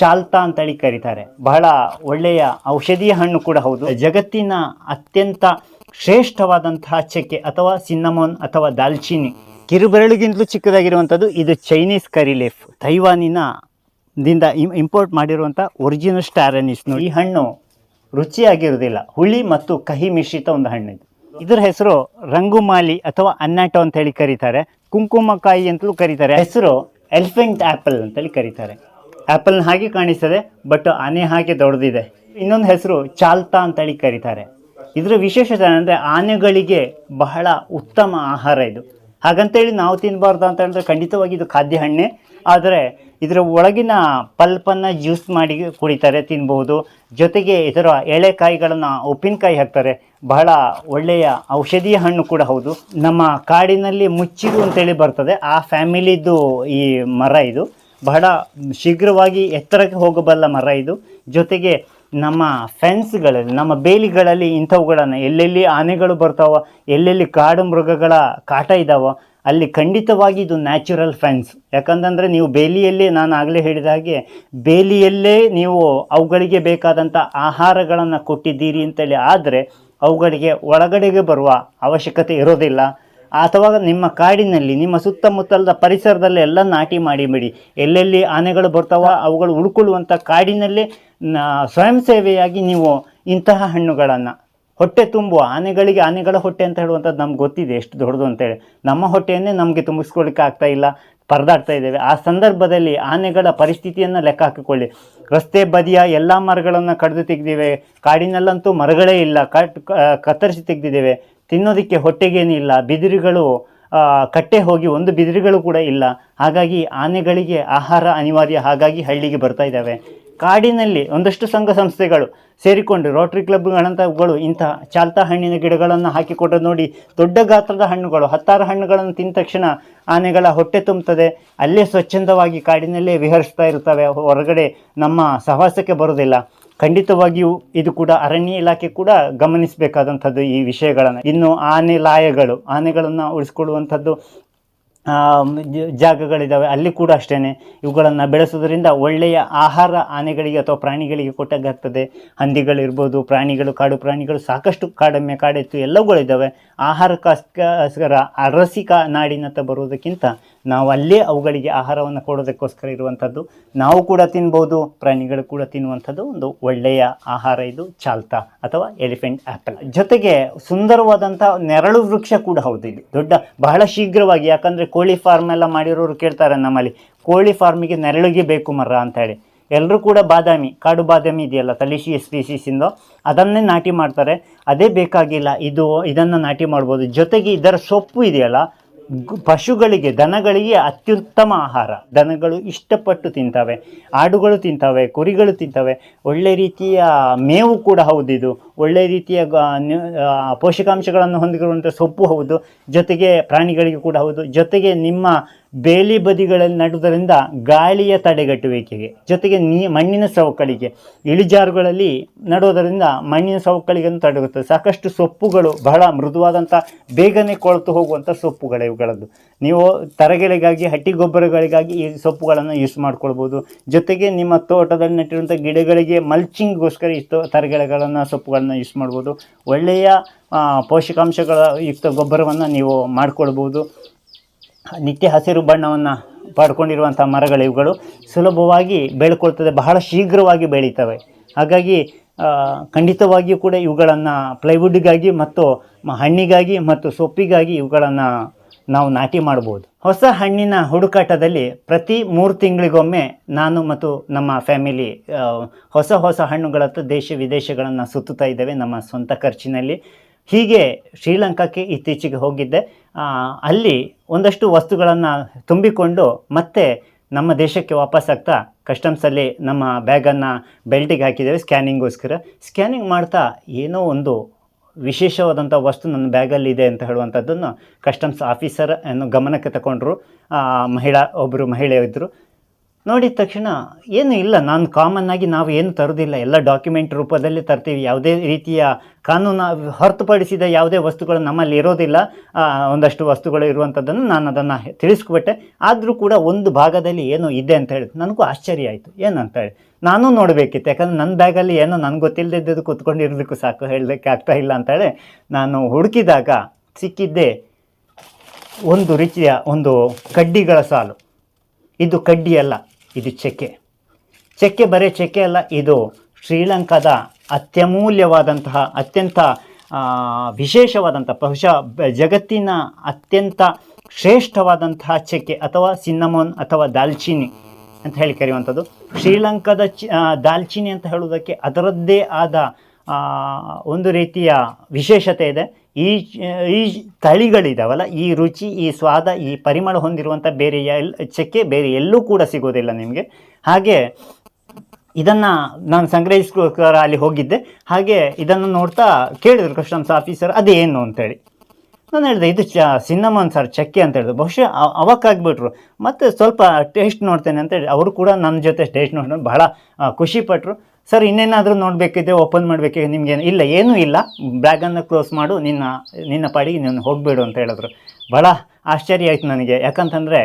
ಚಾಲ್ತಾ ಅಂತೇಳಿ ಕರೀತಾರೆ. ಬಹಳ ಒಳ್ಳೆಯ ಔಷಧೀಯ ಹಣ್ಣು ಕೂಡ ಹೌದು. ಜಗತ್ತಿನ ಅತ್ಯಂತ ಶ್ರೇಷ್ಠವಾದಂತಹ ಚಕ್ಕೆ ಅಥವಾ ಸಿನ್ನಮೋನ್ ಅಥವಾ ದಾಲ್ಚಿನ್ನಿ ಕಿರುಬೆರಳಿಗಿಂತಲೂ ಚಿಕ್ಕದಾಗಿರುವಂಥದ್ದು ಇದು ಚೈನೀಸ್ ಕರಿ ಲೀಫ್. ತೈವಾನಿನ ದಿಂದ ಇಂಪೋರ್ಟ್ ಮಾಡಿರುವಂಥ ಒರಿಜಿನಲ್ ಸ್ಟಾರನಿಸ್ ಈ ಹಣ್ಣು ರುಚಿಯಾಗಿರುವುದಿಲ್ಲ. ಹುಳಿ ಮತ್ತು ಕಹಿ ಮಿಶ್ರಿತ ಒಂದು ಹಣ್ಣು ಇದು. ಇದರ ಹೆಸರು ರಂಗುಮಾಲಿ ಅಥವಾ ಅನ್ನಾಟೋ ಅಂತ ಹೇಳಿ ಕರೀತಾರೆ. ಕುಂಕುಮಕಾಯಿ ಅಂತಲೂ ಕರೀತಾರೆ. ಹೆಸರು ಎಲಿಫೆಂಟ್ ಆ್ಯಪಲ್ ಅಂತೇಳಿ ಕರೀತಾರೆ. ಆ್ಯಪಲ್ ಹಾಗೆ ಕಾಣಿಸ್ತದೆ ಬಟ್ ಆನೆ ಹಾಗೆ ದೊಡ್ಡದಿದೆ. ಇನ್ನೊಂದು ಹೆಸರು ಚಾಲ್ತಾ ಅಂತೇಳಿ ಕರೀತಾರೆ. ಇದರ ವಿಶೇಷತೆ ಅಂದರೆ ಆನೆಗಳಿಗೆ ಬಹಳ ಉತ್ತಮ ಆಹಾರ ಇದು. ಹಾಗಂತೇಳಿ ನಾವು ತಿನ್ನಬಾರ್ದು ಅಂತ ಹೇಳಿದ್ರೆ ಖಂಡಿತವಾಗಿ ಇದು ಖಾದ್ಯ ಹಣ್ಣೆ. ಆದರೆ ಇದರ ಒಳಗಿನ ಪಲ್ಪನ್ನು ಜ್ಯೂಸ್ ಮಾಡಿ ಕುಡಿತಾರೆ, ತಿನ್ಬಹುದು. ಜೊತೆಗೆ ಇದರ ಎಳೆಕಾಯಿಗಳನ್ನು ಉಪ್ಪಿನಕಾಯಿ ಹಾಕ್ತಾರೆ. ಬಹಳ ಒಳ್ಳೆಯ ಔಷಧೀಯ ಹಣ್ಣು ಕೂಡ ಹೌದು. ನಮ್ಮ ಕಾಡಿನಲ್ಲಿ ಮುಚ್ಚಿರು ಅಂತೇಳಿ ಬರ್ತದೆ. ಆ ಫ್ಯಾಮಿಲಿದು ಈ ಮರ ಇದು. ಬಹಳ ಶೀಘ್ರವಾಗಿ ಎತ್ತರಕ್ಕೆ ಹೋಗಬಲ್ಲ ಮರ ಇದು. ಜೊತೆಗೆ ನಮ್ಮ ಫೆನ್ಸ್ಗಳಲ್ಲಿ ನಮ್ಮ ಬೇಲಿಗಳಲ್ಲಿ ಇಂಥವುಗಳನ್ನು ಎಲ್ಲೆಲ್ಲಿ ಆನೆಗಳು ಬರ್ತಾವ, ಎಲ್ಲೆಲ್ಲಿ ಕಾಡು ಮೃಗಗಳ ಕಾಟ ಇದ್ದಾವೋ ಅಲ್ಲಿ ಖಂಡಿತವಾಗಿ ಇದು ನ್ಯಾಚುರಲ್ ಫೆನ್ಸ್ ಯಾಕಂತಂದರೆ ನೀವು ಬೇಲಿಯಲ್ಲೇ, ನಾನು ಆಗಲೇ ಹೇಳಿದ ಹಾಗೆ, ಬೇಲಿಯಲ್ಲೇ ನೀವು ಅವುಗಳಿಗೆ ಬೇಕಾದಂಥ ಆಹಾರಗಳನ್ನು ಕೊಟ್ಟಿದ್ದೀರಿ ಅಂತೇಳಿ ಆದರೆ, ಅವುಗಳಿಗೆ ಒಳಗಡೆಗೆ ಬರುವ ಅವಶ್ಯಕತೆ ಇರೋದಿಲ್ಲ. ಅಥವಾ ನಿಮ್ಮ ಕಾಡಿನಲ್ಲಿ, ನಿಮ್ಮ ಸುತ್ತಮುತ್ತಲದ ಪರಿಸರದಲ್ಲಿ ಎಲ್ಲ ನಾಟಿ ಮಾಡಿಬಿಡಿ ಎಲ್ಲೆಲ್ಲಿ ಆನೆಗಳು ಬರ್ತಾವ ಅವುಗಳು ಉಳ್ಕೊಳ್ಳುವಂಥ ಕಾಡಿನಲ್ಲೇ ಸ್ವಯಂ ಸೇವೆಯಾಗಿ ನೀವು ಇಂತಹ ಹಣ್ಣುಗಳನ್ನು, ಹೊಟ್ಟೆ ತುಂಬುವ, ಆನೆಗಳಿಗೆ ಆನೆಗಳ ಹೊಟ್ಟೆ ಅಂತ ಹೇಳುವಂಥದ್ದು ನಮ್ಗೆ ಗೊತ್ತಿದೆ, ಎಷ್ಟು ದೊಡ್ಡದು ಅಂತೇಳಿ ನಮ್ಮ ಹೊಟ್ಟೆಯನ್ನೇ ನಮಗೆ ತುಂಬಿಸ್ಕೊಳ್ಳಿಕ್ಕೆ ಆಗ್ತಾ ಇಲ್ಲ, ಪರದಾಡ್ತಾ ಇದ್ದೇವೆ. ಆ ಸಂದರ್ಭದಲ್ಲಿ ಆನೆಗಳ ಪರಿಸ್ಥಿತಿಯನ್ನು ಲೆಕ್ಕ ಹಾಕಿಕೊಳ್ಳಿ. ರಸ್ತೆ ಬದಿಯ ಎಲ್ಲ ಮರಗಳನ್ನು ಕಡಿದು ತೆಗೆದಿವೆ ಕಾಡಿನಲ್ಲಂತೂ ಮರಗಳೇ ಇಲ್ಲ, ಕಟ್ ಕತ್ತರಿಸಿ ತೆಗೆದಿದ್ದೇವೆ. ತಿನ್ನೋದಕ್ಕೆ ಹೊಟ್ಟೆಗೇನಿಲ್ಲ ಬಿದಿರುಗಳು ಕಟ್ಟೆ ಹೋಗಿ ಒಂದು ಬಿದಿರುಗಳು ಕೂಡ ಇಲ್ಲ. ಹಾಗಾಗಿ ಆನೆಗಳಿಗೆ ಆಹಾರ ಅನಿವಾರ್ಯ. ಹಾಗಾಗಿ ಹಳ್ಳಿಗೆ ಬರ್ತಾ ಇದ್ದಾವೆ. ಕಾಡಿನಲ್ಲಿ ಒಂದಷ್ಟು ಸಂಘ ಸಂಸ್ಥೆಗಳು ಸೇರಿಕೊಂಡು ರೋಟ್ರಿ ಕ್ಲಬ್ಗಳಂಥವುಗಳು ಇಂತಹ ಚಾಲ್ತಾ ಹಣ್ಣಿನ ಗಿಡಗಳನ್ನು ಹಾಕಿಕೊಟ್ಟು ನೋಡಿ, ದೊಡ್ಡ ಗಾತ್ರದ ಹಣ್ಣುಗಳು, ಹತ್ತಾರು ಹಣ್ಣುಗಳನ್ನು ತಿಂದ ತಕ್ಷಣ ಆನೆಗಳ ಹೊಟ್ಟೆ ತುಂಬುತ್ತದೆ. ಅಲ್ಲೇ ಸ್ವಚ್ಛಂದವಾಗಿ ಕಾಡಿನಲ್ಲೇ ವಿಹರಿಸ್ತಾ ಇರ್ತವೆ ಹೊರಗಡೆ ನಮ್ಮ ಸಹವಾಸಕ್ಕೆ ಬರೋದಿಲ್ಲ ಖಂಡಿತವಾಗಿಯೂ ಇದು ಕೂಡ ಅರಣ್ಯ ಇಲಾಖೆ ಕೂಡ ಗಮನಿಸಬೇಕಾದಂಥದ್ದು ಈ ವಿಷಯಗಳನ್ನು. ಇನ್ನು ಆನೆ ಲಾಯಗಳು ಆನೆಗಳನ್ನು ಉಳಿಸ್ಕೊಳ್ಳುವಂಥದ್ದು ಜಾಗಗಳಿದ್ದಾವೆ ಅಲ್ಲಿ ಕೂಡ ಅಷ್ಟೇ ಇವುಗಳನ್ನು ಬೆಳೆಸೋದ್ರಿಂದ ಒಳ್ಳೆಯ ಆಹಾರ ಆನೆಗಳಿಗೆ ಅಥವಾ ಪ್ರಾಣಿಗಳಿಗೆ ಕೊಟ್ಟಾಗ್ತದೆ. ಹಂದಿಗಳಿರ್ಬೋದು, ಪ್ರಾಣಿಗಳು, ಕಾಡು ಪ್ರಾಣಿಗಳು ಸಾಕಷ್ಟು ಕಾಡೆಮ್ಮೆ, ಕಾಡೆತ್ತು ಎಲ್ಲವುಗಳಿದ್ದಾವೆ ಆಹಾರಕ್ಕೋಸ್ಕರ ಅರಸಿಕ ನಾಡಿನತ್ತ ಬರುವುದಕ್ಕಿಂತ ನಾವು ಅಲ್ಲೇ ಅವುಗಳಿಗೆ ಆಹಾರವನ್ನು ಕೊಡೋದಕ್ಕೋಸ್ಕರ ಇರುವಂಥದ್ದು ನಾವು ಕೂಡ ತಿನ್ಬೋದು, ಪ್ರಾಣಿಗಳು ಕೂಡ ತಿನ್ನುವಂಥದ್ದು ಒಂದು ಒಳ್ಳೆಯ ಆಹಾರ ಇದು, ಚಾಲ್ತಾ ಅಥವಾ ಎಲಿಫೆಂಟ್ ಆ್ಯಪಲ್ ಜೊತೆಗೆ ಸುಂದರವಾದಂಥ ನೆರಳು ವೃಕ್ಷ ಕೂಡ ಹೌದು ಇಲ್ಲಿ. ದೊಡ್ಡ, ಬಹಳ ಶೀಘ್ರವಾಗಿ, ಯಾಕಂದರೆ ಕೋಳಿ ಫಾರ್ಮ್ ಎಲ್ಲ ಮಾಡಿರೋರು ಕೇಳ್ತಾರೆ ನಮ್ಮಲ್ಲಿ, ಕೋಳಿ ಫಾರ್ಮಿಗೆ ನೆರಳಿಗೆ ಬೇಕು ಮರ ಅಂತ ಹೇಳಿ. ಎಲ್ಲರೂ ಕೂಡ ಬಾದಾಮಿ, ಕಾಡು ಬಾದಾಮಿ ಇದೆಯಲ್ಲ ತಲಿಶಿ ಸ್ಪೀಸೀಸಿಂದು ಅದನ್ನೇ ನಾಟಿ ಮಾಡ್ತಾರೆ. ಅದೇ ಬೇಕಾಗಿಲ್ಲ, ಇದು, ಇದನ್ನು ನಾಟಿ ಮಾಡ್ಬೋದು. ಜೊತೆಗೆ ಇದರ ಸೊಪ್ಪು ಇದೆಯಲ್ಲ ಪಶುಗಳಿಗೆ, ದನಗಳಿಗೆ ಅತ್ಯುತ್ತಮ ಆಹಾರ. ದನಗಳು ಇಷ್ಟಪಟ್ಟು ತಿಂತವೆ, ಆಡುಗಳು ತಿಂತವೆ, ಕುರಿಗಳು ತಿಂತವೆ. ಒಳ್ಳೆ ರೀತಿಯ ಮೇವು ಕೂಡ ಹೌದು ಇದು ಒಳ್ಳೆ ರೀತಿಯ ಪೋಷಕಾಂಶಗಳನ್ನು ಹೊಂದಿರುವಂಥ ಸೊಪ್ಪು ಹೌದು, ಜೊತೆಗೆ ಪ್ರಾಣಿಗಳಿಗೆ ಕೂಡ ಹೌದು. ಜೊತೆಗೆ ನಿಮ್ಮ ಬೇಲಿ ಬದಿಗಳಲ್ಲಿ ನಡುವುದರಿಂದ ಗಾಳಿಯ ತಡೆಗಟ್ಟುವಿಕೆಗೆ, ಜೊತೆಗೆ ನೀ, ಮಣ್ಣಿನ ಸವಕಳಿಗೆ, ಇಳಿಜಾರುಗಳಲ್ಲಿ ನಡುವುದರಿಂದ ಮಣ್ಣಿನ ಸವಕಳಿಗೆಯನ್ನು ತಡೆಗುತ್ತದೆ ಸಾಕಷ್ಟು ಸೊಪ್ಪುಗಳು ಬಹಳ ಮೃದುವಾದಂಥ ಬೇಗನೆ ಕೊಳೆತು ಹೋಗುವಂಥ ಸೊಪ್ಪುಗಳು ಇವುಗಳದ್ದು. ನೀವು ತರಗೆಲೆಗಾಗಿ, ಹಟ್ಟಿ ಗೊಬ್ಬರಗಳಿಗಾಗಿ ಈ ಸೊಪ್ಪುಗಳನ್ನು ಯೂಸ್ ಮಾಡ್ಕೊಳ್ಬೋದು. ಜೊತೆಗೆ ನಿಮ್ಮ ತೋಟದಲ್ಲಿ ನೆಟ್ಟಿರುವಂಥ ಗಿಡಗಳಿಗೆ ಮಲ್ಚಿಂಗ್ಗೋಸ್ಕರ ಇಷ್ಟು ತರಗೆಲೆಗಳನ್ನು, ಸೊಪ್ಪುಗಳನ್ನು ಯೂಸ್ ಮಾಡ್ಬೋದು. ಒಳ್ಳೆಯ ಪೋಷಕಾಂಶಗಳ ಯುಕ್ತ ಗೊಬ್ಬರವನ್ನು ನೀವು ಮಾಡ್ಕೊಳ್ಬೋದು. ನಿತ್ಯ ಹಸಿರು ಬಣ್ಣವನ್ನು ಪಡ್ಕೊಂಡಿರುವಂಥ ಮರಗಳು ಇವುಗಳು ಸುಲಭವಾಗಿ ಬೆಳ್ಕೊಳ್ತದೆ, ಬಹಳ ಶೀಘ್ರವಾಗಿ ಬೆಳೀತವೆ. ಹಾಗಾಗಿ ಖಂಡಿತವಾಗಿಯೂ ಕೂಡ ಇವುಗಳನ್ನು ಪ್ಲೈವುಡ್ಗಾಗಿ ಮತ್ತು ಹಣ್ಣಿಗಾಗಿ ಮತ್ತು ಸೊಪ್ಪಿಗಾಗಿ ಇವುಗಳನ್ನು ನಾವು ನಾಟಿ ಮಾಡ್ಬೋದು. ಹೊಸ ಹಣ್ಣಿನ ಹುಡುಕಾಟದಲ್ಲಿ ಪ್ರತಿ ಮೂರು ತಿಂಗಳಿಗೊಮ್ಮೆ ನಾನು ಮತ್ತು ನಮ್ಮ ಫ್ಯಾಮಿಲಿ ಹೊಸ ಹೊಸ ಹಣ್ಣುಗಳತ್ತ ದೇಶ ವಿದೇಶಗಳನ್ನು ಸುತ್ತುತ್ತಾ ಇದ್ದೇವೆ ನಮ್ಮ ಸ್ವಂತ ಖರ್ಚಿನಲ್ಲಿ. ಹೀಗೆ ಶ್ರೀಲಂಕಾಕ್ಕೆ ಇತ್ತೀಚೆಗೆ ಹೋಗಿದ್ದೆ. ಅಲ್ಲಿ ಒಂದಷ್ಟು ವಸ್ತುಗಳನ್ನು ತುಂಬಿಕೊಂಡು ಮತ್ತೆ ನಮ್ಮ ದೇಶಕ್ಕೆ ವಾಪಸ್ಸಾಗ್ತಾ ಕಸ್ಟಮ್ಸಲ್ಲಿ ನಮ್ಮ ಬ್ಯಾಗನ್ನು ಬೆಲ್ಟಿಗೆ ಹಾಕಿದ್ದೇವೆ ಸ್ಕ್ಯಾನಿಂಗೋಸ್ಕರ ಸ್ಕ್ಯಾನಿಂಗ್ ಮಾಡ್ತಾ ಏನೋ ಒಂದು ವಿಶೇಷವಾದಂಥ ವಸ್ತು ನನ್ನ ಬ್ಯಾಗಲ್ಲಿ ಇದೆ ಅಂತ ಹೇಳುವಂಥದ್ದನ್ನು ಕಸ್ಟಮ್ಸ್ ಆಫೀಸರ್ ಅನ್ನು ಗಮನಕ್ಕೆ ತಗೊಂಡ್ರು ಮಹಿಳಾ ಒಬ್ಬರು ಮಹಿಳೆ ಇದ್ದರು ನೋಡಿದ ತಕ್ಷಣ, ಏನು ಇಲ್ಲ, ನಾನು ಕಾಮನ್ ಆಗಿ ನಾವು ಏನು ತರೋದಿಲ್ಲ. ಎಲ್ಲ ಡಾಕ್ಯುಮೆಂಟ್ ರೂಪದಲ್ಲಿ ತರ್ತೀವಿ. ಯಾವುದೇ ರೀತಿಯ ಕಾನೂನು ಹೊರತುಪಡಿಸಿದ ಯಾವುದೇ ವಸ್ತುಗಳು ನಮ್ಮಲ್ಲಿ ಇರೋದಿಲ್ಲ. ಒಂದಷ್ಟು ವಸ್ತುಗಳು ಇರುವಂಥದ್ದನ್ನು ನಾನು ಅದನ್ನು ತಿಳಿಸ್ಕೊಬಿಟ್ಟೆ ಆದರೂ ಕೂಡ ಒಂದು ಭಾಗದಲ್ಲಿ ಏನೋ ಇದೆ ಅಂತ ಹೇಳಿ, ನನಗೂ ಆಶ್ಚರ್ಯ ಆಯಿತು. ಏನಂತ ಹೇಳಿ. ನಾನು ನೋಡಬೇಕಿತ್ತು. ಯಾಕಂದರೆ ನನ್ನ ಬ್ಯಾಗಲ್ಲಿ ಏನೋ ನನಗೆ ಗೊತ್ತಿಲ್ಲದಿದ್ದು ಕೂತ್ಕೊಂಡಿರೋದಕ್ಕೂ ಸಾಕು. ಹೇಳಲಿಕ್ಕೆ ಆಗ್ತಾ ಇಲ್ಲ ಅಂತೇಳಿ ನಾನು ಹುಡುಕಿದಾಗ ಸಿಕ್ಕಿದ್ದೇ ಒಂದು ರೀತಿಯ ಒಂದು ಕಡ್ಡಿಗಳ ಸಾಲು. ಇದು ಕಡ್ಡಿ ಅಲ್ಲ. ಇದು ಚೆಕ್ಕೆ. ಚೆಕ್ಕೆ ಬರೀ ಚೆಕ್ಕೆ ಅಲ್ಲ, ಇದು ಶ್ರೀಲಂಕಾದ ಅತ್ಯಮೂಲ್ಯವಾದಂತಹ, ಅತ್ಯಂತ ವಿಶೇಷವಾದಂಥ ಬಹುಶಃ ಜಗತ್ತಿನ ಅತ್ಯಂತ ಶ್ರೇಷ್ಠವಾದಂತಹ ಚೆಕ್ಕೆ ಅಥವಾ ಸಿನ್ನಮೋನ್ ಅಥವಾ ದಾಲ್ಚಿನಿ ಅಂತ ಹೇಳಿ ಕರೆಯುವಂಥದ್ದು. ಶ್ರೀಲಂಕಾದ ಚಿ ದಾಲ್ಚಿನಿ ಅಂತ ಹೇಳುವುದಕ್ಕೆ ಅದರದ್ದೇ ಆದ ಒಂದು ರೀತಿಯ ವಿಶೇಷತೆ ಇದೆ. ಈ ಈ ತಳಿಗಳಿದಾವಲ್ಲ, ಈ ರುಚಿ, ಈ ಸ್ವಾದ, ಈ ಪರಿಮಳ ಹೊಂದಿರುವಂಥ ಬೇರೆ ಎಲ್, ಚಕ್ಕೆ ಬೇರೆ ಎಲ್ಲೂ ಕೂಡ ಸಿಗೋದಿಲ್ಲ ನಿಮಗೆ. ಹಾಗೆ ಇದನ್ನು ನಾನು ಸಂಗ್ರಹಿಸ್ಕೋಸ್ಕರ ಅಲ್ಲಿ ಹೋಗಿದ್ದೆ. ಹಾಗೆ ಇದನ್ನು ನೋಡ್ತಾ ಕೇಳಿದ್ರು ಕಸ್ಟಮ್ಸ್ ಆಫೀಸರ್ ಅದೇನು ಅಂತೇಳಿ. ನಾನು ಹೇಳಿದೆ, ಇದು ಚ, ಸಿನ್ನಮನ್ ಸರ್ ಚಕ್ಕೆ ಅಂತ ಹೇಳಿದ್ರು ಬಹುಶಃ ಅವಕ್ಕಾಗ್ಬಿಟ್ರು. ಮತ್ತು ಸ್ವಲ್ಪ ಟೇಸ್ಟ್ ನೋಡ್ತೇನೆ ಅಂತೇಳಿ ಅವರು ಕೂಡ ನನ್ನ ಜೊತೆ ಟೇಸ್ಟ್ ನೋಡಿ ಬಹಳ ಖುಷಿಪಟ್ಟರು ಸರ್ ಇನ್ನೇನಾದರೂ ನೋಡಬೇಕಿದ್ರೆ ಓಪನ್ ಮಾಡಬೇಕಿದೆ ನಿಮಗೆ ಇಲ್ಲ, ಏನೂ ಇಲ್ಲ. ಬ್ಯಾಗನ್ನು ಕ್ಲೋಸ್ ಮಾಡು, ನಿನ್ನ ನಿನ್ನ ಪಾಡಿಗೆ ನೀನು ಹೋಗಬೇಡು ಅಂತ ಹೇಳಿದ್ರು. ಭಾಳ ಆಶ್ಚರ್ಯ ಆಯಿತು ನನಗೆ. ಯಾಕಂತಂದರೆ,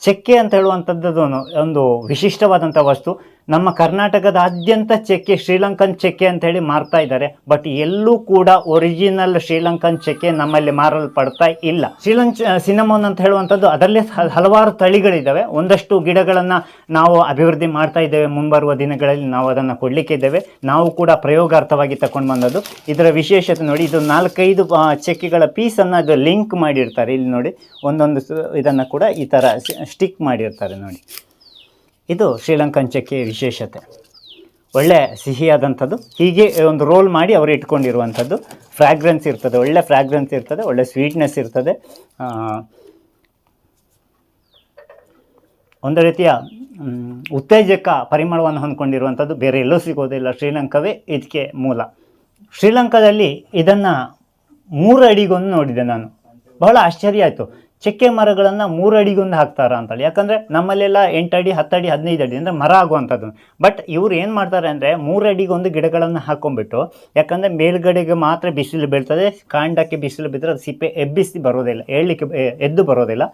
ಚಕ್ಕೆ ಅಂತ ಹೇಳುವಂಥದ್ದು ಒಂದು ವಿಶಿಷ್ಟವಾದಂಥ ವಸ್ತು. ನಮ್ಮ ಕರ್ನಾಟಕದಾದ್ಯಂತ ಚೆಕ್ಕೆ, ಶ್ರೀಲಂಕನ್ ಚೆಕ್ಕೆ ಅಂತ ಹೇಳಿ ಮಾರ್ತಾ ಇದ್ದಾರೆ. ಬಟ್ ಎಲ್ಲೂ ಕೂಡ ಒರಿಜಿನಲ್ ಶ್ರೀಲಂಕನ್ ಚೆಕ್ಕೆ ನಮ್ಮಲ್ಲಿ ಮಾರಲ್ಪಡ್ತಾ ಇಲ್ಲ. ಶ್ರೀಲಂಕ್ ಸಿನಮೋನ್ ಅಂತ ಹೇಳುವಂಥದ್ದು ಅದರಲ್ಲೇ ಹಲವಾರು ತಳಿಗಳಿದ್ದಾವೆ. ಒಂದಷ್ಟು ಗಿಡಗಳನ್ನು ನಾವು ಅಭಿವೃದ್ಧಿ ಮಾಡ್ತಾ ಇದ್ದೇವೆ. ಮುಂಬರುವ ದಿನಗಳಲ್ಲಿ ನಾವು ಅದನ್ನು ಕೊಡಲಿಕ್ಕೆ ಇದ್ದೇವೆ. ನಾವು ಕೂಡ ಪ್ರಯೋಗಾರ್ಥವಾಗಿ ತಗೊಂಡು ಬಂದದ್ದು. ಇದರ ವಿಶೇಷತೆ ನೋಡಿ, ಇದು ನಾಲ್ಕೈದು ಚೆಕ್ಕೆಗಳ ಪೀಸನ್ನು ಅದು ಲಿಂಕ್ ಮಾಡಿರ್ತಾರೆ. ಇಲ್ಲಿ ನೋಡಿ, ಒಂದೊಂದು ಇದನ್ನು ಕೂಡ ಈ ಥರ ಸ್ಟಿಕ್ ಮಾಡಿರ್ತಾರೆ ನೋಡಿ. ಇದು ಶ್ರೀಲಂಕನ್ ಚಕ್ಕೆ ವಿಶೇಷತೆ. ಒಳ್ಳೆ ಸಿಹಿಯಾದಂಥದ್ದು. ಹೀಗೆ ಒಂದು ರೋಲ್ ಮಾಡಿ ಅವರು ಇಟ್ಕೊಂಡಿರುವಂಥದ್ದು. ಫ್ರ್ಯಾಗ್ರೆನ್ಸ್ ಇರ್ತದೆ. ಒಳ್ಳೆ ಫ್ರ್ಯಾಗ್ರೆನ್ಸ್ ಇರ್ತದೆ. ಒಳ್ಳೆ ಸ್ವೀಟ್ನೆಸ್ ಇರ್ತದೆ. ಒಂದು ರೀತಿಯ ಉತ್ತೇಜಕ ಪರಿಮಳವನ್ನು ಹೊಂದ್ಕೊಂಡಿರುವಂಥದ್ದು ಬೇರೆ ಎಲ್ಲೂ ಸಿಗೋದಿಲ್ಲ ಶ್ರೀಲಂಕಾವೇ ಇದಕ್ಕೆ ಮೂಲ. ಶ್ರೀಲಂಕಾದಲ್ಲಿ ಇದನ್ನು ಮೂರು ಅಡಿಗೊಂದು ನೋಡಿದೆ ನಾನು. ಬಹಳ ಆಶ್ಚರ್ಯ ಆಯಿತು. ಚಕ್ಕೆ ಮರಗಳನ್ನು ಮೂರು ಅಡಿಗೊಂದು ಹಾಕ್ತಾರ ಅಂತೇಳಿ. ಯಾಕಂದರೆ ನಮ್ಮಲ್ಲೆಲ್ಲ ಎಂಟು ಅಡಿ ಹತ್ತು ಅಡಿ ಹದಿನೈದು ಅಡಿ ಅಂದರೆ ಮರ ಆಗುವಂಥದ್ದು. ಬಟ್ ಇವ್ರು ಏನು ಮಾಡ್ತಾರೆ ಅಂದರೆ ಮೂರು ಅಡಿಗೊಂದು ಗಿಡಗಳನ್ನು ಹಾಕೊಂಡ್ಬಿಟ್ಟು, ಯಾಕಂದರೆ ಮೇಲ್ಗಡೆಗೆ ಮಾತ್ರ ಬಿಸಿಲು ಬೀಳ್ತದೆ, ಕಾಂಡಕ್ಕೆ ಬಿಸಿಲು ಬಿದ್ದರೆ ಅದು ಸಿಪ್ಪೆ ಎಬ್ಬಿಸಿ ಬರೋದಿಲ್ಲ ಹೇಳಲಿಕ್ಕೆ ಎದ್ದು ಬರೋದಿಲ್ಲ.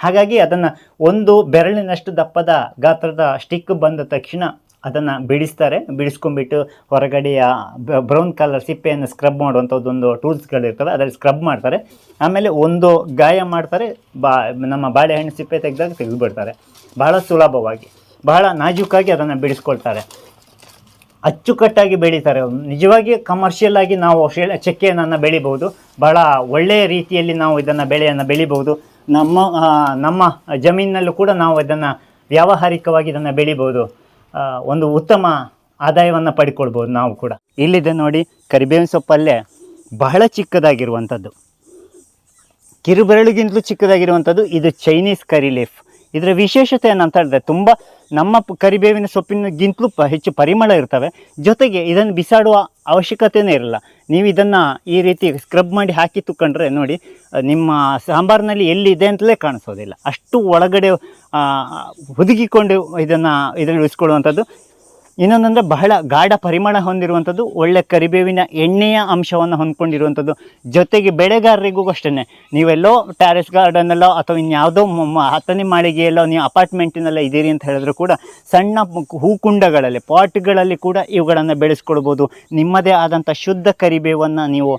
ಹಾಗಾಗಿ ಅದನ್ನು ಒಂದು ಬೆರಳಿನಷ್ಟು ದಪ್ಪದ ಗಾತ್ರದ ಸ್ಟಿಕ್ ಬಂದ ತಕ್ಷಣ ಅದನ್ನು ಬಿಡಿಸ್ತಾರೆ. ಬಿಡಿಸ್ಕೊಂಡ್ಬಿಟ್ಟು ಹೊರಗಡೆಯ ಬ್ರೌನ್ ಕಲರ್ ಸಿಪ್ಪೆಯನ್ನು ಸ್ಕ್ರಬ್ ಮಾಡುವಂಥದ್ದೊಂದು ಟೂಲ್ಸ್ಗಳಿರ್ತವೆ ಅದರಲ್ಲಿ ಸ್ಕ್ರಬ್ ಮಾಡ್ತಾರೆ. ಆಮೇಲೆ ಒಂದು ಗಾಯ ಮಾಡ್ತಾರೆ, ಬಾ, ನಮ್ಮ ಬಾಳೆಹಣ್ಣು ಸಿಪ್ಪೆ ತೆಗೆದಾಗ ತೆಗೆದುಬಿಡ್ತಾರೆ. ಬಹಳ ಸುಲಭವಾಗಿ, ಬಹಳ ನಾಜೂಕಾಗಿ ಅದನ್ನು ಬಿಡಿಸ್ಕೊಳ್ತಾರೆ. ಅಚ್ಚುಕಟ್ಟಾಗಿ ಬೆಳೀತಾರೆ. ನಿಜವಾಗಿ ಕಮರ್ಷಿಯಲ್ ಆಗಿ ನಾವು ಚಕ್ಕೆಯನ್ನು ಬೆಳಿಬಹುದು. ಬಹಳ ಒಳ್ಳೆಯ ರೀತಿಯಲ್ಲಿ ನಾವು ಇದನ್ನು ಬೆಳೆಯನ್ನು ಬೆಳಿಬಹುದು. ನಮ್ಮ ನಮ್ಮ ಜಮೀನಿನಲ್ಲೂ ಕೂಡ ನಾವು ಇದನ್ನು ವ್ಯಾವಹಾರಿಕವಾಗಿ ಇದನ್ನು ಬೆಳಿಬೋದು ಒಂದು ಉತ್ತಮ ಆದಾಯವನ್ನು ಪಡ್ಕೊಳ್ಬೋದು ನಾವು ಕೂಡ. ಇಲ್ಲಿದೆ ನೋಡಿ, ಕರಿಬೇವಿನ ಸೊಪ್ಪಲ್ಲೇ ಬಹಳ ಚಿಕ್ಕದಾಗಿರುವಂಥದ್ದು. ಕಿರುಬೆರಳಿಗಿಂತಲೂ ಚಿಕ್ಕದಾಗಿರುವಂಥದ್ದು ಇದು ಚೈನೀಸ್ ಕರಿ ಲೀಫ್. ಇದರ ವಿಶೇಷತೆ ಏನಂತ ಹೇಳಿದ್ರೆ ತುಂಬ ನಮ್ಮ ಕರಿಬೇವಿನ ಸೊಪ್ಪಿನಗಿಂತಲೂ ಪ ಹೆಚ್ಚು ಪರಿಮಳ ಇರ್ತವೆ. ಜೊತೆಗೆ ಇದನ್ನು ಬಿಸಾಡುವ ಅವಶ್ಯಕತೆಯೇ ಇರಲ್ಲ. ನೀವು ಇದನ್ನು ಈ ರೀತಿ ಸ್ಕ್ರಬ್ ಮಾಡಿ ಹಾಕಿ ತುಕ್ಕೊಂಡ್ರೆ ನೋಡಿ, ನಿಮ್ಮ ಸಾಂಬಾರಿನಲ್ಲಿ ಎಲ್ಲಿದೆ ಅಂತಲೇ ಕಾಣಿಸೋದಿಲ್ಲ. ಅಷ್ಟು ಒಳಗಡೆ ಹುದುಗಿಕೊಂಡು ಇದನ್ನು ಇದನ್ನು ಉಳಿಸ್ಕೊಳ್ಳುವಂಥದ್ದು. ಇನ್ನೊಂದಂದರೆ ಬಹಳ ಗಾಢ ಪರಿಮಳ ಹೊಂದಿರುವಂಥದ್ದು, ಒಳ್ಳೆ ಕರಿಬೇವಿನ ಎಣ್ಣೆಯ ಅಂಶವನ್ನು ಹೊಂದ್ಕೊಂಡಿರುವಂಥದ್ದು. ಜೊತೆಗೆ ಬೆಳೆಗಾರರಿಗೂ ಅಷ್ಟೇ ನೀವೆಲ್ಲೋ ಟ್ಯಾರಿಸ್ ಗಾರ್ಡನ್ನಲ್ಲೋ ಅಥವಾ ಇನ್ಯಾವುದೋ ಹತ್ತನೇ ಮಾಳಿಗೆಯಲ್ಲೋ ನೀವು ಅಪಾರ್ಟ್ಮೆಂಟಿನೆಲ್ಲ ಇದ್ದೀರಿ ಅಂತ ಹೇಳಿದ್ರು ಕೂಡ ಸಣ್ಣ ಹೂಕುಂಡಗಳಲ್ಲಿ ಪಾಟ್ಗಳಲ್ಲಿ ಕೂಡ ಇವುಗಳನ್ನು ಬೆಳೆಸ್ಕೊಳ್ಬೋದು. ನಿಮ್ಮದೇ ಆದಂಥ ಶುದ್ಧ ಕರಿಬೇವನ್ನು ನೀವು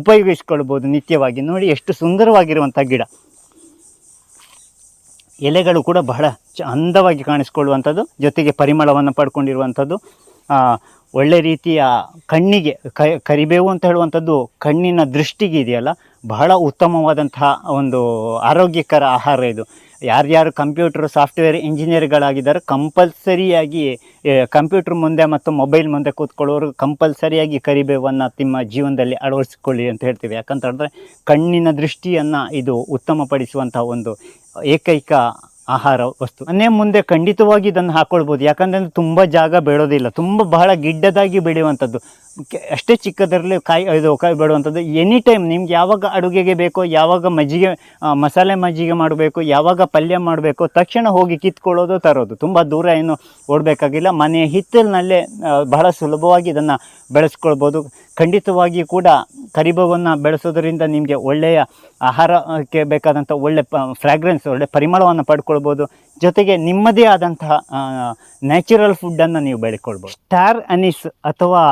ಉಪಯೋಗಿಸ್ಕೊಳ್ಬೋದು ನಿತ್ಯವಾಗಿ. ನೋಡಿ ಎಷ್ಟು ಸುಂದರವಾಗಿರುವಂಥ ಗಿಡ. ಎಲೆಗಳು ಕೂಡ ಬಹಳ ಅಂದವಾಗಿ ಕಾಣಿಸ್ಕೊಳ್ಳುವಂಥದ್ದು, ಜೊತೆಗೆ ಪರಿಮಳವನ್ನು ಪಡ್ಕೊಂಡಿರುವಂಥದ್ದು. ಒಳ್ಳೆ ರೀತಿಯ ಕಣ್ಣಿಗೆ ಕರಿಬೇವು ಅಂತ ಹೇಳುವಂಥದ್ದು ಕಣ್ಣಿನ ದೃಷ್ಟಿಗೆ ಇದೆಯಲ್ಲ, ಬಹಳ ಉತ್ತಮವಾದಂತಹ ಒಂದು ಆರೋಗ್ಯಕರ ಆಹಾರ ಇದು. ಯಾರ್ಯಾರು ಕಂಪ್ಯೂಟರ್ ಸಾಫ್ಟ್ವೇರ್ ಇಂಜಿನಿಯರ್ಗಳಾಗಿದ್ದಾರೆ, ಕಂಪಲ್ಸರಿಯಾಗಿ ಕಂಪ್ಯೂಟರ್ ಮುಂದೆ ಮತ್ತು ಮೊಬೈಲ್ ಮುಂದೆ ಕೂತ್ಕೊಳ್ಳೋರು ಕಂಪಲ್ಸರಿಯಾಗಿ ಕರಿಬೇವನ್ನು ನಿಮ್ಮ ಜೀವನದಲ್ಲಿ ಅಳವಡಿಸಿಕೊಳ್ಳಿ ಅಂತ ಹೇಳ್ತೀವಿ. ಯಾಕಂತ ಹೇಳಿದ್ರೆ ಕಣ್ಣಿನ ದೃಷ್ಟಿಯನ್ನು ಇದು ಉತ್ತಮಪಡಿಸುವಂಥ ಒಂದು ಏಕೈಕ ಆಹಾರ ವಸ್ತು. ಮನೆ ಮುಂದೆ ಖಂಡಿತವಾಗಿ ಇದನ್ನು ಹಾಕ್ಕೊಳ್ಬೋದು ಯಾಕಂದರೆ ತುಂಬ ಜಾಗ ಬೆಳೋದಿಲ್ಲ ತುಂಬ ಬಹಳ ಗಿಡ್ಡದಾಗಿ ಬೆಳೆಯುವಂಥದ್ದು. ಅಷ್ಟೇ ಚಿಕ್ಕದರಲ್ಲಿ ಕಾಯಿ ಇದು ಕಾಯಿ ಬಿಡುವಂಥದ್ದು. ಎನಿ ಟೈಮ್ ನಿಮ್ಗೆ ಯಾವಾಗ ಅಡುಗೆಗೆ ಬೇಕೋ, ಯಾವಾಗ ಮಜ್ಜಿಗೆ ಮಸಾಲೆ ಮಜ್ಜಿಗೆ ಮಾಡಬೇಕು, ಯಾವಾಗ ಪಲ್ಯ ಮಾಡಬೇಕು, ತಕ್ಷಣ ಹೋಗಿ ಕಿತ್ಕೊಳ್ಳೋದು, ತರೋದು. ತುಂಬ ದೂರ ಏನು ಓಡಬೇಕಾಗಿಲ್ಲ. ಮನೆಯ ಹಿತ್ತಲಿನಲ್ಲೇ ಬಹಳ ಸುಲಭವಾಗಿ ಇದನ್ನು ಬೆಳೆಸ್ಕೊಳ್ಬೋದು. ಖಂಡಿತವಾಗಿ ಕೂಡ ಕರಿಬೇವನ್ನು ಬೆಳೆಸೋದರಿಂದ ನಿಮಗೆ ಒಳ್ಳೆಯ ಆಹಾರಕ್ಕೆ ಬೇಕಾದಂಥ ಒಳ್ಳೆ ಫ್ರಾಗ್ರೆನ್ಸ್ ಒಳ್ಳೆ ಪರಿಮಳವನ್ನು ಪಡ್ಕೊಳ್ಬೋದು. ಜೊತೆಗೆ ನಿಮ್ಮದೇ ಆದಂತಹ ನ್ಯಾಚುರಲ್ ಫುಡ್ಡನ್ನು ನೀವು ಬೆಳ್ಕೊಳ್ಬೋದು. ಸ್ಟಾರ್ ಅನಿಸ್ ಅಥವಾ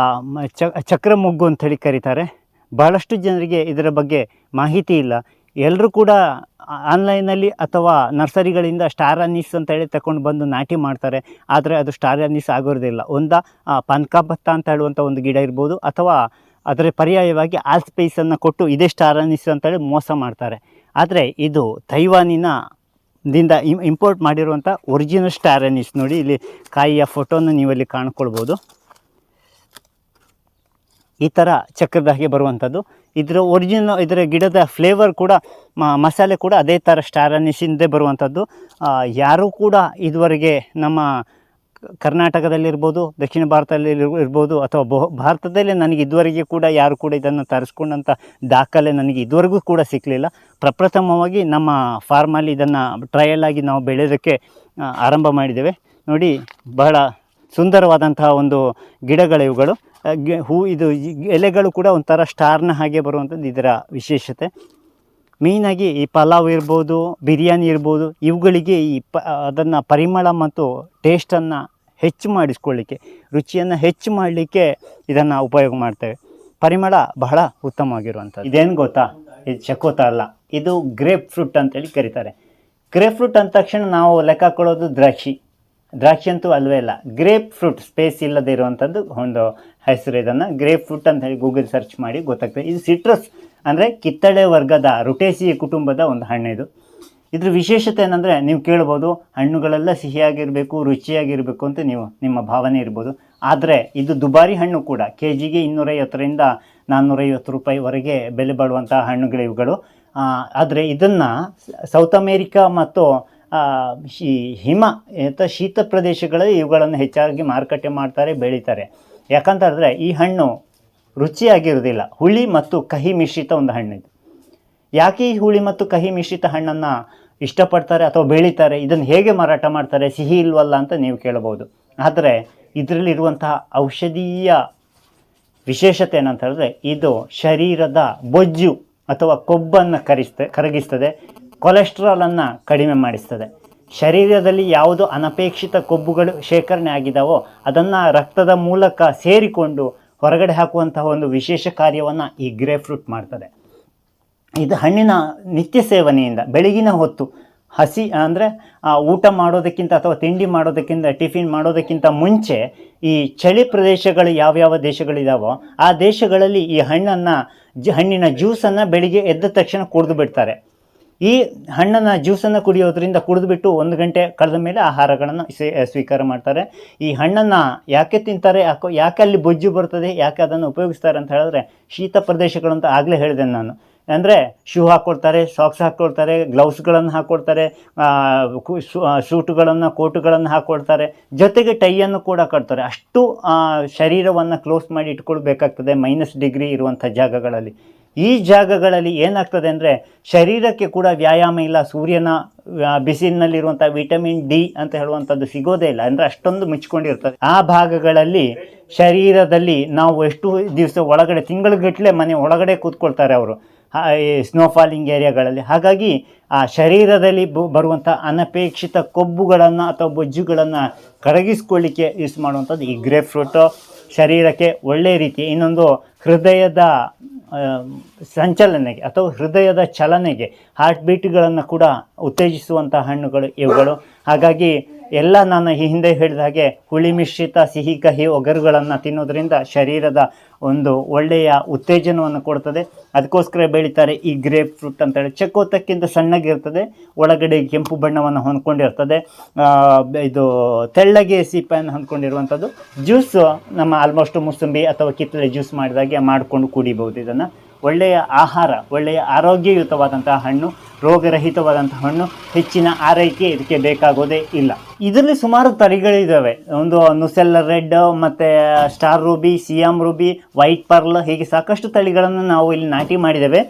ಚಕ್ರ ಮೊಗ್ಗು ಅಂತೇಳಿ ಕರೀತಾರೆ. ಬಹಳಷ್ಟು ಜನರಿಗೆ ಇದರ ಬಗ್ಗೆ ಮಾಹಿತಿ ಇಲ್ಲ. ಎಲ್ಲರೂ ಕೂಡ ಆನ್ಲೈನಲ್ಲಿ ಅಥವಾ ನರ್ಸರಿಗಳಿಂದ ಸ್ಟಾರ್ ಅನಿಸ್ ಅಂತ ಹೇಳಿ ತಗೊಂಡು ಬಂದು ನಾಟಿ ಮಾಡ್ತಾರೆ. ಆದರೆ ಅದು ಸ್ಟಾರ್ ಅನಿಸ್ ಆಗೋದಿಲ್ಲ ಒಂದ ಪನ್ಕಾಭತ್ತ ಅಂತ ಹೇಳುವಂಥ ಒಂದು ಗಿಡ ಇರ್ಬೋದು, ಅಥವಾ ಅದರ ಪರ್ಯಾಯವಾಗಿ ಆಲ್ಸ್ಪೈಸನ್ನು ಕೊಟ್ಟು ಇದೇ ಸ್ಟಾರ್ ಅನ್ನೀಸ್ ಅಂತೇಳಿ ಮೋಸ ಮಾಡ್ತಾರೆ. ಆದರೆ ಇದು ತೈವಾನಿನ ದಿಂದ ಇಂಪೋರ್ಟ್ ಮಾಡಿರುವಂಥ ಒರಿಜಿನಲ್ ಸ್ಟಾರ್ ಅನಿಸ್ ನೋಡಿ ಇಲ್ಲಿ ಕಾಯಿಯ ಫೋಟೋನ ನೀವಲ್ಲಿ ಕಾಣ್ಕೊಳ್ಬೋದು. ಈ ಥರ ಚಕ್ರದ ಹಾಗೆ ಬರುವಂಥದ್ದು ಇದರ ಒರಿಜಿನಲ್ ಇದರ ಗಿಡದ ಫ್ಲೇವರ್ ಕೂಡ ಮಸಾಲೆ ಕೂಡ ಅದೇ ಥರ ಸ್ಟಾರ್ ಅನಿಸಿಂದೇ ಬರುವಂಥದ್ದು ಯಾರೂ ಕೂಡ ಇದುವರೆಗೆ ನಮ್ಮ ಕರ್ನಾಟಕದಲ್ಲಿರ್ಬೋದು, ದಕ್ಷಿಣ ಭಾರತದಲ್ಲಿ ಇರ್- ಇರ್ಬೋದು ಅಥವಾ ಬಹು, ಭಾರತದಲ್ಲೇ ನನಗೆ ಇದುವರೆಗೆ ಕೂಡ ಯಾರು ಕೂಡ ಇದನ್ನು ತರಿಸ್ಕೊಂಡಂಥ ದಾಖಲೆ ನನಗೆ ಇದುವರೆಗೂ ಕೂಡ ಸಿಕ್ಕಲಿಲ್ಲ ಪ್ರಪ್ರಥಮವಾಗಿ ನಮ್ಮ ಫಾರ್ಮಲ್ಲಿ ಇದನ್ನು ಟ್ರಯಲ್ ಆಗಿ ನಾವು ಬೆಳೆಯೋದಕ್ಕೆ ಆರಂಭ ಮಾಡಿದ್ದೇವೆ. ನೋಡಿ, ಬಹಳ ಸುಂದರವಾದಂತಹ ಒಂದು ಗಿಡಗಳು ಇವುಗಳು. ಹೂ, ಇದು ಎಲೆಗಳು ಕೂಡ ಒಂಥರ ಸ್ಟಾರ್ನ ಹಾಗೆ ಬರುವಂಥದ್ದು ಇದರ ವಿಶೇಷತೆ. ಮೇಯ್ನಾಗಿ ಈ ಪಲಾವ್ ಇರ್ಬೋದು, ಬಿರಿಯಾನಿ ಇರ್ಬೋದು, ಇವುಗಳಿಗೆ ಈ ಪ, ಅದನ್ನು ಪರಿಮಳ ಮತ್ತು ಟೇಸ್ಟನ್ನು ಹೆಚ್ಚು ಮಾಡಿಸ್ಕೊಳ್ಳಿಕ್ಕೆ, ರುಚಿಯನ್ನು ಹೆಚ್ಚು ಮಾಡಲಿಕ್ಕೆ ಇದನ್ನು ಉಪಯೋಗ ಮಾಡ್ತೇವೆ. ಪರಿಮಳ ಬಹಳ ಉತ್ತಮವಾಗಿರುವಂಥದ್ದು. ಇದೇನು ಗೊತ್ತಾ? ಇದು ಚಕೋತ ಅಲ್ಲ. ಇದು ಗ್ರೇಪ್ ಫ್ರೂಟ್ ಅಂತೇಳಿ ಕರೀತಾರೆ. ಗ್ರೇಪ್ ಫ್ರೂಟ್ ಅಂದ ತಕ್ಷಣ ನಾವು ಲೆಕ್ಕ ಹಾಕೊಳ್ಳೋದು ದ್ರಾಕ್ಷಿ. ದ್ರಾಕ್ಷಿ ಅಂತೂ ಅಲ್ವೇ ಇಲ್ಲ ಗ್ರೇಪ್ ಫ್ರೂಟ್ ಸ್ಪೇಸ್ ಇಲ್ಲದೆ ಇರುವಂಥದ್ದು ಒಂದು ಹೆಸರು ಇದನ್ನು. ಗ್ರೇಪ್ ಫ್ರೂಟ್ ಅಂತ ಹೇಳಿ ಗೂಗಲ್ ಸರ್ಚ್ ಮಾಡಿ ಗೊತ್ತಾಗ್ತದೆ. ಇದು ಸಿಟ್ರಸ್ ಅಂದರೆ ಕಿತ್ತಳೆ ವರ್ಗದ ರುಟೇಸಿ ಕುಟುಂಬದ ಒಂದು ಹಣ್ಣು ಇದು. ಇದ್ರ ವಿಶೇಷತೆ ಏನಂದರೆ ನೀವು ಕೇಳ್ಬೋದು, ಹಣ್ಣುಗಳೆಲ್ಲ ಸಿಹಿಯಾಗಿರಬೇಕು, ರುಚಿಯಾಗಿರಬೇಕು ಅಂತ ನೀವು ನಿಮ್ಮ ಭಾವನೆ ಇರ್ಬೋದು. ಆದರೆ ಇದು ದುಬಾರಿ ಹಣ್ಣು ಕೂಡ ಕೆ ಜಿಗೆ ಇನ್ನೂರೈವತ್ತರಿಂದ ನಾನ್ನೂರೈವತ್ತು ರೂಪಾಯಿವರೆಗೆ ಬೆಲೆ ಬಾಳುವಂಥ ಹಣ್ಣುಗಳು ಇವುಗಳು. ಆದರೆ ಇದನ್ನು ಸೌತ್ ಅಮೇರಿಕಾ ಮತ್ತು ಹಿಮ, ಅಂತ ಶೀತ ಪ್ರದೇಶಗಳಲ್ಲಿ ಇವುಗಳನ್ನು ಹೆಚ್ಚಾಗಿ ಮಾರುಕಟ್ಟೆ ಮಾಡ್ತಾರೆ, ಬೆಳೀತಾರೆ. ಯಾಕಂತಂದರೆ ಈ ಹಣ್ಣು ರುಚಿಯಾಗಿರೋದಿಲ್ಲ ಹುಳಿ ಮತ್ತು ಕಹಿ ಮಿಶ್ರಿತ ಒಂದು ಹಣ್ಣು ಯಾಕೆ ಈ ಹುಳಿ ಮತ್ತು ಕಹಿ ಮಿಶ್ರಿತ ಹಣ್ಣನ್ನು ಇಷ್ಟಪಡ್ತಾರೆ ಅಥವಾ ಬೆಳೀತಾರೆ? ಇದನ್ನು ಹೇಗೆ ಮಾರಾಟ ಮಾಡ್ತಾರೆ? ಸಿಹಿ ಇಲ್ವಲ್ಲ ಅಂತ ನೀವು ಕೇಳಬಹುದು. ಆದರೆ ಇದರಲ್ಲಿರುವಂತಹ ಔಷಧೀಯ ವಿಶೇಷತೆ ಏನಂತ ಹೇಳಿದ್ರೆ ಇದು ಶರೀರದ ಬೊಜ್ಜು ಅಥವಾ ಕೊಬ್ಬನ್ನು ಕರಿಸ್ತೆ, ಕರಗಿಸ್ತದೆ ಕೊಲೆಸ್ಟ್ರಾಲನ್ನು ಕಡಿಮೆ ಮಾಡಿಸ್ತದೆ. ಶರೀರದಲ್ಲಿ ಯಾವುದು ಅನಪೇಕ್ಷಿತ ಕೊಬ್ಬುಗಳು ಶೇಖರಣೆ ಆಗಿದಾವೋ ಅದನ್ನು ರಕ್ತದ ಮೂಲಕ ಸೇರಿಕೊಂಡು ಹೊರಗಡೆ ಹಾಕುವಂತಹ ಒಂದು ವಿಶೇಷ ಕಾರ್ಯವನ್ನು ಈ ಗ್ರೇಪ್ ಫ್ರೂಟ್ ಮಾಡ್ತದೆ. ಇದು ಹಣ್ಣಿನ ನಿತ್ಯ ಸೇವನೆಯಿಂದ, ಬೆಳಗಿನ ಹೊತ್ತು ಹಸಿ ಅಂದರೆ ಊಟ ಮಾಡೋದಕ್ಕಿಂತ ಅಥವಾ ತಿಂಡಿ ಮಾಡೋದಕ್ಕಿಂತ, ಟಿಫಿನ್ ಮಾಡೋದಕ್ಕಿಂತ ಮುಂಚೆ ಈ ಚಳಿ ಪ್ರದೇಶಗಳು ಯಾವ್ಯಾವ ದೇಶಗಳಿದಾವೋ ಆ ದೇಶಗಳಲ್ಲಿ ಈ ಹಣ್ಣನ್ನು, ಜ ಹಣ್ಣಿನ ಜ್ಯೂಸನ್ನು ಬೆಳಿಗ್ಗೆ ಎದ್ದ ತಕ್ಷಣ ಕುಡಿದು ಬಿಡ್ತಾರೆ. ಈ ಹಣ್ಣನ್ನು, ಜ್ಯೂಸನ್ನು ಕುಡಿಯೋದ್ರಿಂದ ಕುಡಿದುಬಿಟ್ಟು ಒಂದು ಗಂಟೆ ಕಳೆದ ಮೇಲೆ ಆಹಾರಗಳನ್ನು ಸ್ವೀ ಸ್ವೀಕಾರ ಮಾಡ್ತಾರೆ. ಈ ಹಣ್ಣನ್ನು ಯಾಕೆ ತಿಂತಾರೆ, ಯಾಕೋ, ಯಾಕೆ ಅಲ್ಲಿ ಬೊಜ್ಜು ಬರ್ತದೆ, ಯಾಕೆ ಅದನ್ನು ಉಪಯೋಗಿಸ್ತಾರೆ ಅಂತ ಹೇಳಿದ್ರೆ ಶೀತ ಪ್ರದೇಶಗಳು ಅಂತ ಆಗಲೇ ಹೇಳಿದೆ ನಾನು. ಅಂದರೆ ಶೂ ಹಾಕ್ಕೊಡ್ತಾರೆ ಸಾಕ್ಸ್ ಹಾಕ್ಕೊಡ್ತಾರೆ ಗ್ಲೌಸ್ಗಳನ್ನು ಹಾಕ್ಕೊಡ್ತಾರೆ ಸೂಟ್ಗಳನ್ನು, ಕೋಟುಗಳನ್ನು ಹಾಕ್ಕೊಡ್ತಾರೆ ಜೊತೆಗೆ ಟೈಯನ್ನು ಕೂಡ ಕಟ್ತಾರೆ. ಅಷ್ಟು ಶರೀರವನ್ನು ಕ್ಲೋಸ್ ಮಾಡಿ ಇಟ್ಕೊಳ್ಬೇಕಾಗ್ತದೆ ಮೈನಸ್ ಡಿಗ್ರಿ ಇರುವಂಥ ಜಾಗಗಳಲ್ಲಿ. ಈ ಜಾಗಗಳಲ್ಲಿ ಏನಾಗ್ತದೆ ಅಂದರೆ, ಶರೀರಕ್ಕೆ ಕೂಡ ವ್ಯಾಯಾಮ ಇಲ್ಲ, ಸೂರ್ಯನ ಬಿಸಿಲಿನಲ್ಲಿರುವಂಥ ವಿಟಮಿನ್ ಡಿ ಅಂತ ಹೇಳುವಂಥದ್ದು ಸಿಗೋದೇ ಇಲ್ಲ. ಅಂದರೆ ಅಷ್ಟೊಂದು ಮುಚ್ಕೊಂಡಿರ್ತದೆ. ಆ ಭಾಗಗಳಲ್ಲಿ ಶರೀರದಲ್ಲಿ ನಾವು ಎಷ್ಟು ದಿವಸ ಒಳಗಡೆ, ತಿಂಗಳುಗಟ್ಟಲೆ ಮನೆ ಒಳಗಡೆ ಕೂತ್ಕೊಳ್ತಾರೆ ಅವರು. ಸ್ನೋ ಫಾಲಿಂಗ್ ಏರಿಯಾಗಳಲ್ಲಿ ಹಾಗಾಗಿ ಆ ಶರೀರದಲ್ಲಿ ಬರುವಂಥ ಅನಪೇಕ್ಷಿತ ಕೊಬ್ಬುಗಳನ್ನು ಅಥವಾ ಬೊಜ್ಜುಗಳನ್ನು ಕರಗಿಸ್ಕೊಳ್ಳಿಕ್ಕೆ ಯೂಸ್ ಮಾಡುವಂಥದ್ದು ಈ ಗ್ರೇಪ್ ಫ್ರೂಟು ಶರೀರಕ್ಕೆ ಒಳ್ಳೆಯ ರೀತಿ, ಇನ್ನೊಂದು ಹೃದಯದ ಸಂಚಲನೆಗೆ ಅಥವಾ ಹೃದಯದ ಚಲನೆಗೆ ಹಾರ್ಟ್ ಬೀಟ್ಗಳನ್ನು ಕೂಡ ಉತ್ತೇಜಿಸುವಂಥ ಹಣ್ಣುಗಳು ಇವುಗಳು. ಹಾಗಾಗಿ ಎಲ್ಲ ನಾನು ಈ ಹಿಂದೆ ಹೇಳಿದ ಹಾಗೆ ಹುಳಿ ಮಿಶ್ರಿತ, ಸಿಹಿ, ಕಹಿ ಒಗರುಗಳನ್ನು ತಿನ್ನೋದ್ರಿಂದ ಶರೀರದ ಒಂದು ಒಳ್ಳೆಯ ಉತ್ತೇಜನವನ್ನು ಕೊಡ್ತದೆ. ಅದಕ್ಕೋಸ್ಕರ ಬೆಳೀತಾರೆ ಈ ಗ್ರೇಪ್ ಫ್ರೂಟ್ ಅಂತೇಳಿ. ಚಕೋತಕ್ಕಿಂತ ಸಣ್ಣಗಿರ್ತದೆ, ಒಳಗಡೆ ಕೆಂಪು ಬಣ್ಣವನ್ನು ಹೊಂದ್ಕೊಂಡಿರ್ತದೆ. ಇದು ತೆಳ್ಳಗೆ ಸಿಪ್ಪೆಯನ್ನು ಹೊಂದ್ಕೊಂಡಿರುವಂಥದ್ದು ಜ್ಯೂಸ್ ನಮ್ಮ ಆಲ್ಮೋಸ್ಟ್ ಮೂಸಂಬಿ ಅಥವಾ ಕಿತ್ತಳೆ ಜ್ಯೂಸ್ ಮಾಡಿದಾಗೆ ಮಾಡಿಕೊಂಡು ಕುಡಿಬಹುದು ಇದನ್ನು. ಒಳ್ಳೆಯ ಆಹಾರ, ಒಳ್ಳೆಯ ಆರೋಗ್ಯಯುತವಾದಂತಹ ಹಣ್ಣು. ರೋಗರಹಿತವಾದಂತಹ ಹಣ್ಣು ಹೆಚ್ಚಿನ ಆರೈಕೆ ಇದಕ್ಕೆ ಬೇಕಾಗೋದೇ ಇಲ್ಲ. ಇದರಲ್ಲಿ ಸುಮಾರು ತಳಿಗಳಿದ್ದಾವೆ ಒಂದು ನುಸೆಲ್ಲ ರೆಡ್, ಮತ್ತು star ruby, Siam ruby, white pearl ಹೀಗೆ ಸಾಕಷ್ಟು ತಳಿಗಳನ್ನು ನಾವು ಇಲ್ಲಿ ನಾಟಿ ಮಾಡಿದ್ದೇವೆ.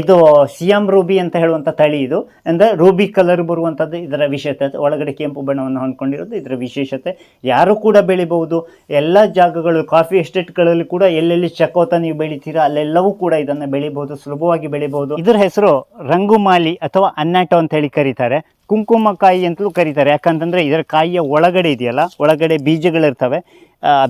ಇದು ಸಿಯಾಮ್ ರೂಬಿ ಅಂತ ಹೇಳುವಂಥ ತಳಿ ಇದು. ಅಂದರೆ ರೂಬಿ ಕಲರ್ ಬರುವಂಥದ್ದು ಇದರ ವಿಶೇಷತೆ. ಒಳಗಡೆ ಕೆಂಪು ಬಣ್ಣವನ್ನು ಹೊಂದ್ಕೊಂಡಿರೋದು ಇದರ ವಿಶೇಷತೆ. ಯಾರು ಕೂಡ ಬೆಳಿಬಹುದು. ಎಲ್ಲ ಜಾಗಗಳು, ಕಾಫಿ ಎಸ್ಟೇಟ್ಗಳಲ್ಲಿ ಕೂಡ ಎಲ್ಲೆಲ್ಲಿ ಚಕೋತ ನೀವು ಬೆಳಿತೀರಾ, ಅಲ್ಲೆಲ್ಲವೂ ಕೂಡ ಇದನ್ನು ಬೆಳಿಬಹುದು, ಸುಲಭವಾಗಿ ಬೆಳಿಬಹುದು. ಇದರ ಹೆಸರು ರಂಗುಮಾಲಿ ಅಥವಾ ಅನ್ನಾಟೋ ಅಂತ ಹೇಳಿ ಕರೀತಾರೆ. ಕುಂಕುಮಕಾಯಿ ಅಂತಲೂ ಕರೀತಾರೆ. ಯಾಕಂತಂದ್ರೆ ಇದರ ಕಾಯಿಯ ಒಳಗಡೆ ಇದೆಯಲ್ಲ, ಒಳಗಡೆ ಬೀಜಗಳಿರ್ತವೆ.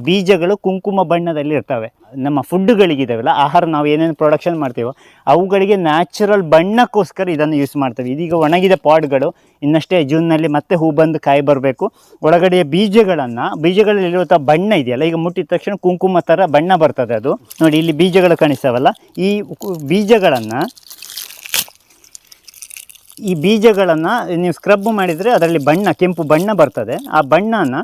ಬೀಜಗಳು ಕುಂಕುಮ ಬಣ್ಣದಲ್ಲಿ ಇರ್ತವೆ. ನಮ್ಮ ಫುಡ್ಗಳಿಗಿದಾವೆಲ್ಲ, ಆಹಾರ ನಾವು ಏನೇನು ಪ್ರೊಡಕ್ಷನ್ ಮಾಡ್ತೀವೋ, ಅವುಗಳಿಗೆ ನ್ಯಾಚುರಲ್ ಬಣ್ಣಕ್ಕೋಸ್ಕರ ಇದನ್ನು ಯೂಸ್ ಮಾಡ್ತೇವೆ. ಇದೀಗ ಒಣಗಿದ ಪಾಡ್ಗಳು, ಇನ್ನಷ್ಟೇ ಜೂನ್ನಲ್ಲಿ ಮತ್ತೆ ಹೂ ಬಂದು ಕಾಯಿ ಬರಬೇಕು. ಒಳಗಡೆಯ ಬೀಜಗಳನ್ನು ಬೀಜಗಳಲ್ಲಿರುವಂಥ ಬಣ್ಣ ಇದೆಯಲ್ಲ, ಈಗ ಮುಟ್ಟಿದ ತಕ್ಷಣ ಕುಂಕುಮ ಥರ ಬಣ್ಣ ಬರ್ತದೆ ಅದು. ನೋಡಿ, ಇಲ್ಲಿ ಬೀಜಗಳು ಕಾಣಿಸ್ತಾವಲ್ಲ. ಈ ಬೀಜಗಳನ್ನು ಈ ಬೀಜಗಳನ್ನು ನೀವು ಸ್ಕ್ರಬ್ ಮಾಡಿದರೆ ಅದರಲ್ಲಿ ಬಣ್ಣ ಕೆಂಪು ಬಣ್ಣ ಬರ್ತದೆ. ಆ ಬಣ್ಣನ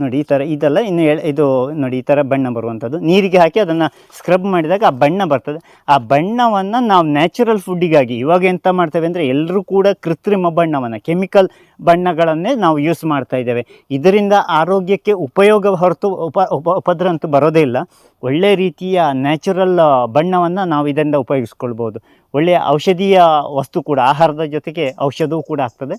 ನೋಡಿ, ಈ ಥರ ಇದೆಲ್ಲ ಇನ್ನು ಇದು ನೋಡಿ, ಈ ಥರ ಬಣ್ಣ ಬರುವಂಥದ್ದು ನೀರಿಗೆ ಹಾಕಿ ಅದನ್ನು ಸ್ಕ್ರಬ್ ಮಾಡಿದಾಗ ಆ ಬಣ್ಣ ಬರ್ತದೆ. ಆ ಬಣ್ಣವನ್ನು ನಾವು ನ್ಯಾಚುರಲ್ ಫುಡ್ಡಿಗಾಗಿ ಇವಾಗ ಎಂತ ಮಾಡ್ತೇವೆ ಅಂದರೆ ಎಲ್ಲರೂ ಕೂಡ ಕೃತ್ರಿಮ ಬಣ್ಣವನ್ನು ಕೆಮಿಕಲ್ ಬಣ್ಣಗಳನ್ನೇ ನಾವು ಯೂಸ್ ಮಾಡ್ತಾ ಇದ್ದೇವೆ. ಇದರಿಂದ ಆರೋಗ್ಯಕ್ಕೆ ಉಪಯೋಗ ಹೊರತು, ಉಪ ಉಪ, ಉಪದ್ರ ಅಂತೂ ಬರೋದೇ ಇಲ್ಲ. ಒಳ್ಳೆಯ ರೀತಿಯ ನ್ಯಾಚುರಲ್ ಬಣ್ಣವನ್ನು ನಾವು ಇದರಿಂದ ಉಪಯೋಗಿಸ್ಕೊಳ್ಬೋದು. ಒಳ್ಳೆಯ ಔಷಧೀಯ ವಸ್ತು ಕೂಡ, ಆಹಾರದ ಜೊತೆಗೆ ಔಷಧವೂ ಕೂಡ ಆಗ್ತದೆ.